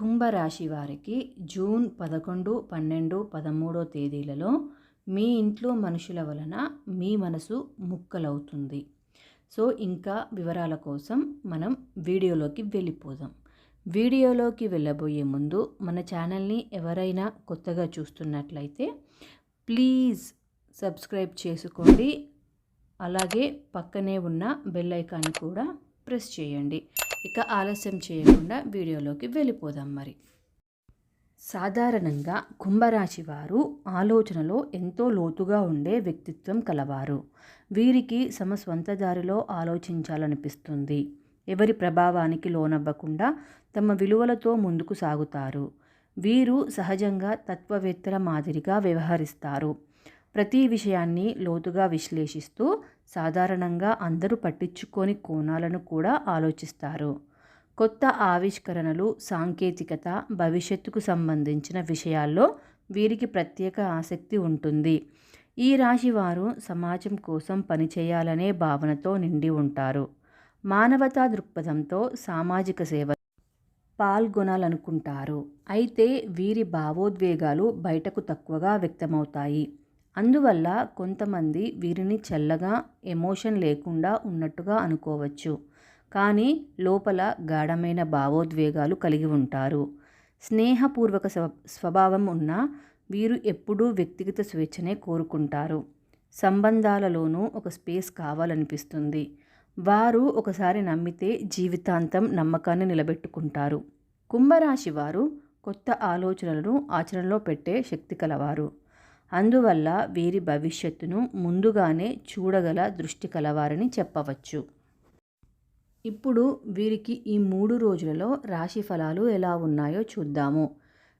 కుంభరాశి వారికి జూన్ పదకొండు పన్నెండు పదమూడో తేదీలలో మీ ఇంట్లో మనుషుల వలన మీ మనసు ముక్కలవుతుంది. సో ఇంకా వివరాల కోసం మనం వీడియోలోకి వెళ్ళిపోదాం. వీడియోలోకి వెళ్ళబోయే ముందు మన ఛానల్ని ఎవరైనా కొత్తగా చూస్తున్నట్లయితే ప్లీజ్ సబ్స్క్రైబ్ చేసుకోండి. అలాగే పక్కనే ఉన్న బెల్ ఐకాన్ కూడా ప్రెస్ చేయండి. ఇక ఆలస్యం చేయకుండా వీడియోలోకి వెళ్ళిపోదాం మరి. సాధారణంగా కుంభరాశి వారు ఆలోచనలో ఎంతో లోతుగా ఉండే వ్యక్తిత్వం కలవారు. వీరికి తమ స్వంత దారిలో ఆలోచించాలనిపిస్తుంది. ఎవరి ప్రభావానికి లోనవ్వకుండా తమ విలువలతో ముందుకు సాగుతారు. వీరు సహజంగా తత్వవేత్తల మాదిరిగా వ్యవహరిస్తారు. ప్రతి విషయాన్ని లోతుగా విశ్లేషిస్తూ సాధారణంగా అందరూ పట్టించుకోని కోణాలను కూడా ఆలోచిస్తారు. కొత్త ఆవిష్కరణలు సాంకేతికత భవిష్యత్తుకు సంబంధించిన విషయాల్లో వీరికి ప్రత్యేక ఆసక్తి ఉంటుంది. ఈ రాశి వారు సమాజం కోసం పనిచేయాలనే భావనతో నిండి ఉంటారు. మానవతా దృక్పథంతో సామాజిక సేవ పాల్గొనాలనుకుంటారు. అయితే వీరి భావోద్వేగాలు బయటకు తక్కువగా వ్యక్తమవుతాయి. అందువల్ల కొంతమంది వీరిని చల్లగా ఎమోషన్ లేకుండా ఉన్నట్టుగా అనుకోవచ్చు. కానీ లోపల గాఢమైన భావోద్వేగాలు కలిగి ఉంటారు. స్నేహపూర్వక స్వభావం ఉన్న వీరు ఎప్పుడూ వ్యక్తిగత స్వేచ్ఛనే కోరుకుంటారు. సంబంధాలలోనూ ఒక స్పేస్ కావాలనిపిస్తుంది. వారు ఒకసారి నమ్మితే జీవితాంతం నమ్మకాన్ని నిలబెట్టుకుంటారు. కుంభరాశి వారు కొత్త ఆలోచనలను ఆచరణలో పెట్టే శక్తి కలవారు. అందువల్ల వీరి భవిష్యత్తును ముందుగానే చూడగల దృష్టి కలవారని చెప్పవచ్చు. ఇప్పుడు వీరికి ఈ మూడు రోజులలో రాశి ఫలాలు ఎలా ఉన్నాయో చూద్దాము.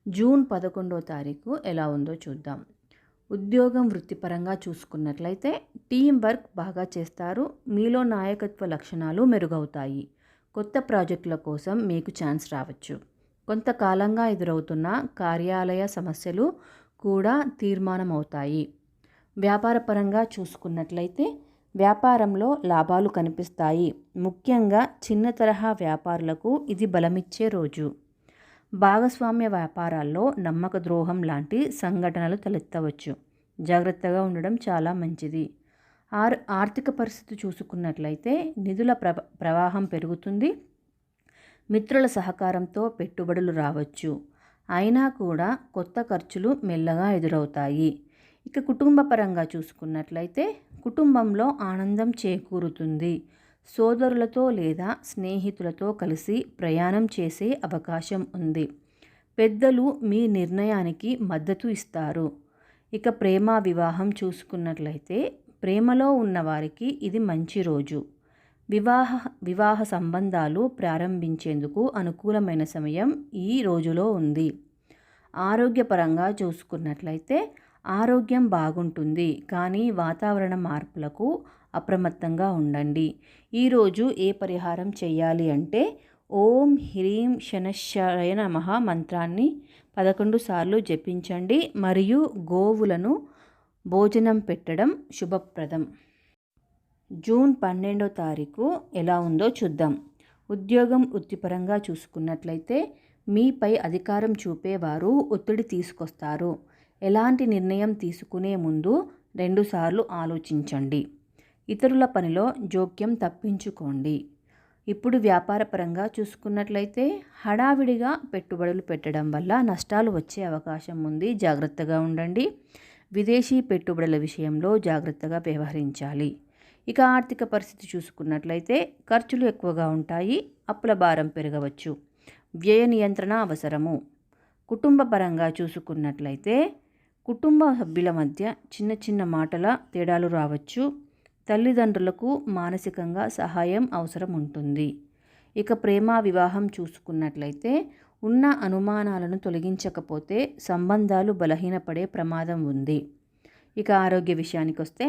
జూన్ పదకొండో తారీఖు ఎలా ఉందో చూద్దాం. ఉద్యోగం వృత్తిపరంగా చూసుకున్నట్లయితే టీం వర్క్ బాగా చేస్తారు. మీలో నాయకత్వ లక్షణాలు మెరుగవుతాయి. కొత్త ప్రాజెక్టుల కోసం మీకు ఛాన్స్ రావచ్చు. కొంతకాలంగా ఎదురవుతున్న కార్యాలయ సమస్యలు కూడా తీర్మానమవుతాయి. వ్యాపారపరంగా చూసుకున్నట్లయితే వ్యాపారంలో లాభాలు కనిపిస్తాయి. ముఖ్యంగా చిన్న తరహా వ్యాపారులకు ఇది బలమిచ్చే రోజు. భాగస్వామ్య వ్యాపారాల్లో నమ్మక ద్రోహం లాంటి సంఘటనలు తలెత్తవచ్చు. జాగ్రత్తగా ఉండడం చాలా మంచిది. ఆర్ ఆర్థిక పరిస్థితి చూసుకున్నట్లయితే నిధుల ప్ర ప్రవాహం పెరుగుతుంది. మిత్రుల సహకారంతో పెట్టుబడులు రావచ్చు. అయినా కూడా కొత్త ఖర్చులు మెల్లగా ఎదురవుతాయి. ఇక కుటుంబ పరంగా చూసుకున్నట్లయితే కుటుంబంలో ఆనందం చేకూరుతుంది. సోదరులతో లేదా స్నేహితులతో కలిసి ప్రయాణం చేసే అవకాశం ఉంది. పెద్దలు మీ నిర్ణయానికి మద్దతు ఇస్తారు. ఇక ప్రేమ వివాహం చూసుకున్నట్లయితే ప్రేమలో ఉన్నవారికి ఇది మంచి రోజు. వివాహ వివాహ సంబంధాలు ప్రారంభించేందుకు అనుకూలమైన సమయం ఈ రోజులో ఉంది. ఆరోగ్యపరంగా చూసుకున్నట్లయితే ఆరోగ్యం బాగుంటుంది కానీ వాతావరణ మార్పులకు అప్రమత్తంగా ఉండండి. ఈరోజు ఏ పరిహారం చేయాలి అంటే ఓం హ్రీం శనశ్చయ నమ మంత్రాన్ని పదకొండు సార్లు జపించండి మరియు గోవులను భోజనం పెట్టడం శుభప్రదం. జూన్ పన్నెండో తారీఖు ఎలా ఉందో చూద్దాం. ఉద్యోగం వృత్తిపరంగా చూసుకున్నట్లయితే మీపై అధికారం చూపేవారు ఒత్తిడి తీసుకొస్తారు. ఎలాంటి నిర్ణయం తీసుకునే ముందు రెండుసార్లు ఆలోచించండి. ఇతరుల పనిలో జోక్యం తప్పించుకోండి. ఇప్పుడు వ్యాపారపరంగా చూసుకున్నట్లయితే హడావిడిగా పెట్టుబడులు పెట్టడం వల్ల నష్టాలు వచ్చే అవకాశం ఉంది. జాగ్రత్తగా ఉండండి. విదేశీ పెట్టుబడుల విషయంలో జాగ్రత్తగా వ్యవహరించాలి. ఇక ఆర్థిక పరిస్థితి చూసుకున్నట్లయితే ఖర్చులు ఎక్కువగా ఉంటాయి అప్పుల భారం పెరగవచ్చు. వ్యయ నియంత్రణ అవసరము. కుటుంబ పరంగా చూసుకున్నట్లయితే కుటుంబ సభ్యుల మధ్య చిన్న చిన్న మాటల తేడాలు రావచ్చు. తల్లిదండ్రులకు మానసికంగా సహాయం అవసరం ఉంటుంది. ఇక ప్రేమ వివాహం చూసుకున్నట్లయితే ఉన్న అనుమానాలను తొలగించకపోతే సంబంధాలు బలహీనపడే ప్రమాదం ఉంది. ఇక ఆరోగ్య విషయానికి వస్తే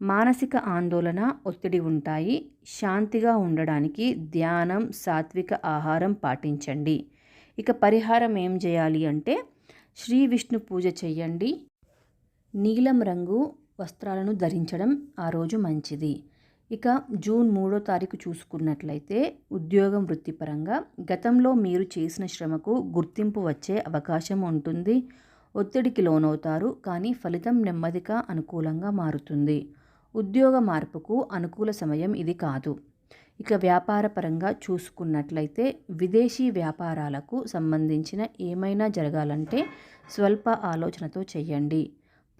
మానసిక ఆందోళన ఒత్తిడి ఉంటాయి. శాంతిగా ఉండడానికి ధ్యానం సాత్విక ఆహారం పాటించండి. ఇక పరిహారం ఏం చేయాలి అంటే శ్రీ విష్ణు పూజ చేయండి నీలం రంగు వస్త్రాలను ధరించడం ఆ రోజు మంచిది. ఇక జూన్ మూడో తారీఖు చూసుకున్నట్లయితే ఉద్యోగం వృత్తిపరంగా గతంలో మీరు చేసిన శ్రమకు గుర్తింపు వచ్చే అవకాశం ఉంటుంది. ఒత్తిడికి లోనవుతారు కానీ ఫలితం నెమ్మదిగా అనుకూలంగా మారుతుంది. ఉద్యోగ మార్పుకు అనుకూల సమయం ఇది కాదు. ఇక వ్యాపారపరంగా చూసుకున్నట్లయితే విదేశీ వ్యాపారాలకు సంబంధించిన ఏమైనా జరగాలంటే స్వల్ప ఆలోచనతో చేయండి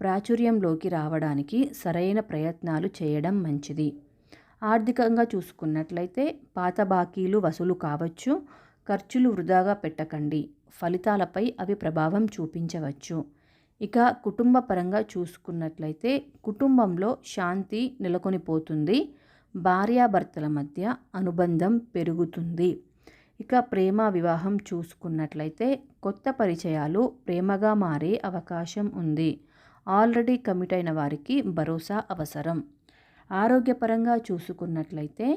ప్రాచుర్యంలోకి రావడానికి సరైన ప్రయత్నాలు చేయడం మంచిది. ఆర్థికంగా చూసుకున్నట్లయితే పాత బాకీలు వసూలు కావచ్చు ఖర్చులు వృధాగా పెట్టకండి. ఫలితాలపై అవి ప్రభావం చూపించవచ్చు. ఇక కుటుంబ పరంగా చూసుకున్నట్లయితే కుటుంబంలో శాంతి నెలకొనిపోతుంది. భార్యాభర్తల మధ్య అనుబంధం పెరుగుతుంది. ఇక ప్రేమ వివాహం చూసుకున్నట్లయితే కొత్త పరిచయాలు ప్రేమగా మారే అవకాశం ఉంది. ఆల్రెడీ కమిట్ అయిన వారికి భరోసా అవసరం. ఆరోగ్యపరంగా చూసుకున్నట్లయితే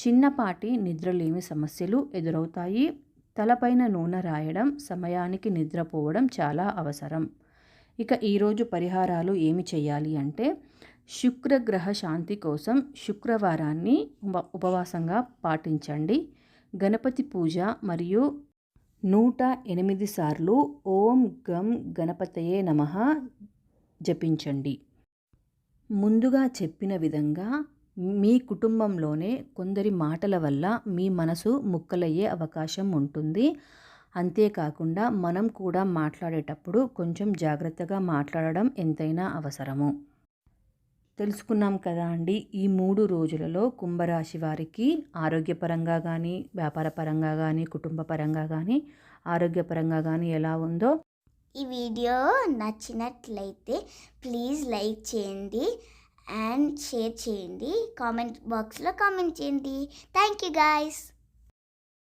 చిన్నపాటి నిద్రలేమి సమస్యలు ఎదురవుతాయి. తలపైన నూనె రాయడం సమయానికి నిద్రపోవడం చాలా అవసరం. ఇక ఈరోజు పరిహారాలు ఏమి చేయాలి అంటే శుక్రగ్రహ శాంతి కోసం శుక్రవారాన్ని ఉప ఉపవాసంగా పాటించండి. గణపతి పూజ మరియు నూట ఎనిమిది సార్లు ఓం గం గణపతయే నమః జపించండి. ముందుగా చెప్పిన విధంగా మీ కుటుంబంలోనే కొందరి మాటల వల్ల మీ మనసు ముక్కలయ్యే అవకాశం ఉంటుంది. అంతేకాకుండా మనం కూడా మాట్లాడేటప్పుడు కొంచెం జాగ్రత్తగా మాట్లాడడం ఎంతైనా అవసరము. తెలుసుకున్నాం కదా అండి ఈ మూడు రోజులలో కుంభరాశి వారికి ఆరోగ్యపరంగా కానీ వ్యాపారపరంగా కానీ కుటుంబ పరంగా కానీ ఆరోగ్యపరంగా కానీ ఎలా ఉందో ఈ వీడియో నచ్చినట్లయితే ప్లీజ్ లైక్ చేయండి అండ్ షేర్ చేయండి. కామెంట్ బాక్స్లో కామెంట్ చేయండి. Thank you guys.